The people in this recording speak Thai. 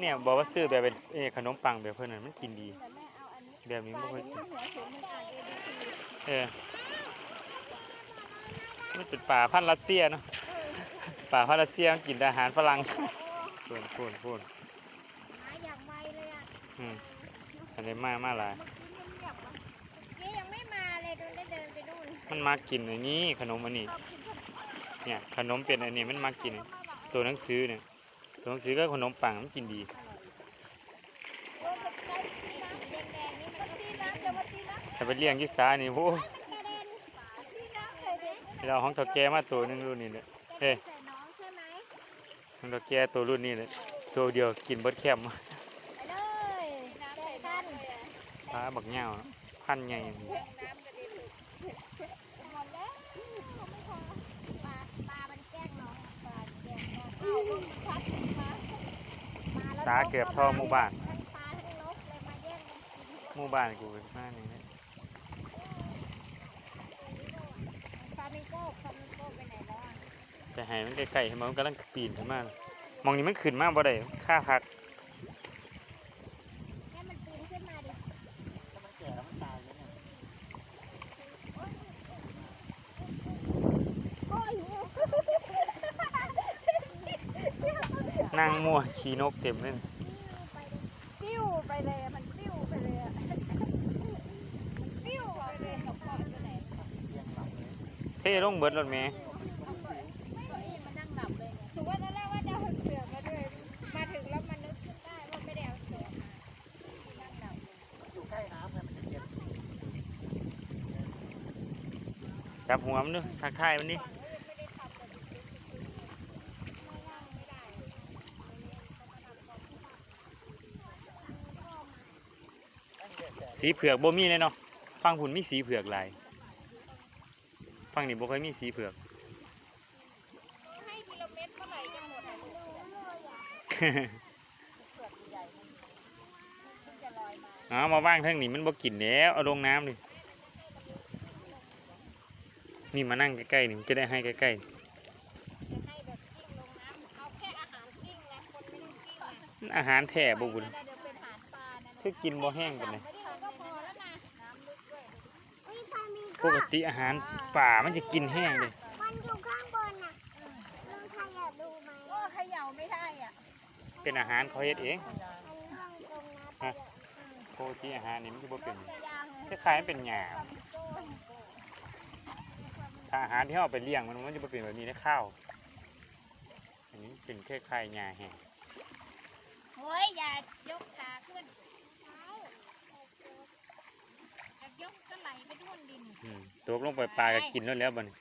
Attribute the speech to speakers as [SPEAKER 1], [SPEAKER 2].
[SPEAKER 1] เนี่ยบอกว่าซื้อแบบเป็นเออขนมปังแบบเพิ่นน่ะมันกินดี
[SPEAKER 2] แต่แม่เอาอันนี้
[SPEAKER 1] แบบนี้
[SPEAKER 2] ป
[SPEAKER 1] บ่
[SPEAKER 2] ลา
[SPEAKER 1] ค่อย
[SPEAKER 2] อย่าง
[SPEAKER 1] กิ
[SPEAKER 2] นี้
[SPEAKER 1] น
[SPEAKER 2] หัวเข็มมันอ่านเอบีซี
[SPEAKER 1] เออมันเป็นป่าพันธุ์รัสเซียเนาะป่าพันธุ์รัสเซียมันกินแต่อาหารฝรั่งพูนพูนพูน
[SPEAKER 2] หาอย่างไวเลยอะ
[SPEAKER 1] อืมอันนี้มามาหลาย
[SPEAKER 2] เมื่อกี้เงียบๆอะเจ๊ยังไม่มาเลยโดนได้เดินไปนู่น
[SPEAKER 1] มันมากินอันนี้ขนมอันนี้
[SPEAKER 2] ชอบกินขนมปัง
[SPEAKER 1] เนี่ยขนมเป็นอันนี้มันมากิน ตัวหนังสือเนี่ย ตัวหนังสือก็ขนมปังมันกินดี
[SPEAKER 2] โดนกับไก่ที่น้ำแดงๆนี่มันตีน้ำจะมาตีน้ำ
[SPEAKER 1] ถ้าไปเลี้ยงอยิสานี่โอ้
[SPEAKER 2] มันกระเด็นตีน้ำเลยเด็ก
[SPEAKER 1] เราห้องเถาแกมาตัวหนึงรุ่นนี้เลย
[SPEAKER 2] กระเด็นใส่น้องใช่ไหม
[SPEAKER 1] ห้องเถาแกตัวรุ่นนี้เลยตัวเดียวกินเบิดแคม
[SPEAKER 2] ไปเลยเจอกัน
[SPEAKER 1] ปลาบักเหง่าพันใหญ่
[SPEAKER 2] หมดแล้วไม่พอปลาปลามันแกล้งน้องอะปลาแกล้งน้องเอาลูกพัดมามาแล้ว
[SPEAKER 1] สาเกือบท่อหมู่บ้าน
[SPEAKER 2] ทั้งปลาทั้งนกเลยมาแย่งกันกิน
[SPEAKER 1] หมู่บ้านกูเป็นมานี่นะ
[SPEAKER 2] ฟามิงโก้ฟามิงโก้ไปไหนแล้วอะ
[SPEAKER 1] แต่ให้มันใกล้ๆให้มันกำลังปีนขึ้นมามองนี้มันขึ้นมาบ่ได้ค่าพัก
[SPEAKER 2] ให้มันปีนขึ้นมาดิ โอ้ย
[SPEAKER 1] นั่งมั่วขี่นกเต็มเลย
[SPEAKER 2] ปิ้วไปเลยมันปิ้วไปเลยอะมันปิ้วไปเลยเอาก่อนไปไหน
[SPEAKER 1] เท่ลงเบิดรถเมย์
[SPEAKER 2] มันนั่งหลับเลยเนี่ยถือว่าตอนแรกว่าจะเอาเสือมาด้วยมาถึงแล้วมันนึกขึ้นได้ว่าไม่ได้เอาเสือมานั่งหลับเลย
[SPEAKER 3] อยู่ใกล้น้ำเลยมันจะเย็น
[SPEAKER 1] จับหัวมันดูทักทายมันดิ
[SPEAKER 2] ก่อนก็ยังไม่ได้ทำเลยไม่นั่งไม่ได้
[SPEAKER 1] สีเผือกบ่มีเลยเนาะฟังผุนมีสีเผือกหลายฟังนี่บ่ค่อยมีสีเผือก
[SPEAKER 2] ให้กิโลเมตรเท่าไหร่จะหมดอะลูกเผือมา
[SPEAKER 1] มาว่างทั้งนี้มันบ่กินแล้วเอาลงน้ำดินี่มานั่งใกล้ๆนี่จะได้ให้ใกล้ๆอาหารแท้บ่บุญ
[SPEAKER 2] เดี๋ยวเป็นอาหารปลานั่น
[SPEAKER 1] คือกินบ่แห้งกันเลย
[SPEAKER 2] ไม่ได้ก็พอแล้วนะน้ำลึกด้วย
[SPEAKER 1] ปกติอาหารป่ามันจะกินแห้งเลย
[SPEAKER 4] มันอยู่ข้างบนน่ะลุงใครอยากดูไหม
[SPEAKER 2] ก็เขย่าไม่ได้อะ
[SPEAKER 1] เป็นอาหารเขาเฮ็ดเอง
[SPEAKER 4] อันนี้ห้องตรงนะ
[SPEAKER 1] ฮะปกติอาหารนี่มันจะบ่เป็น
[SPEAKER 2] จะยางเลย
[SPEAKER 1] คล้ายๆมันเป็นหญ้า
[SPEAKER 2] โก้
[SPEAKER 1] ถ้าอาหารที่เราเอาไปเลี้ยงมันมันจะบ่เป็นแบบนี้นะข้าว อันนี้เป็นคล้ายๆหญ้าแห้ง
[SPEAKER 2] เฮ้ยอย่ายกขาขึ้นอยากยกก็ไหลไปท่วนดิน
[SPEAKER 1] อืมต กลงไปปลาก็กินแล้วแล้วบัดนี้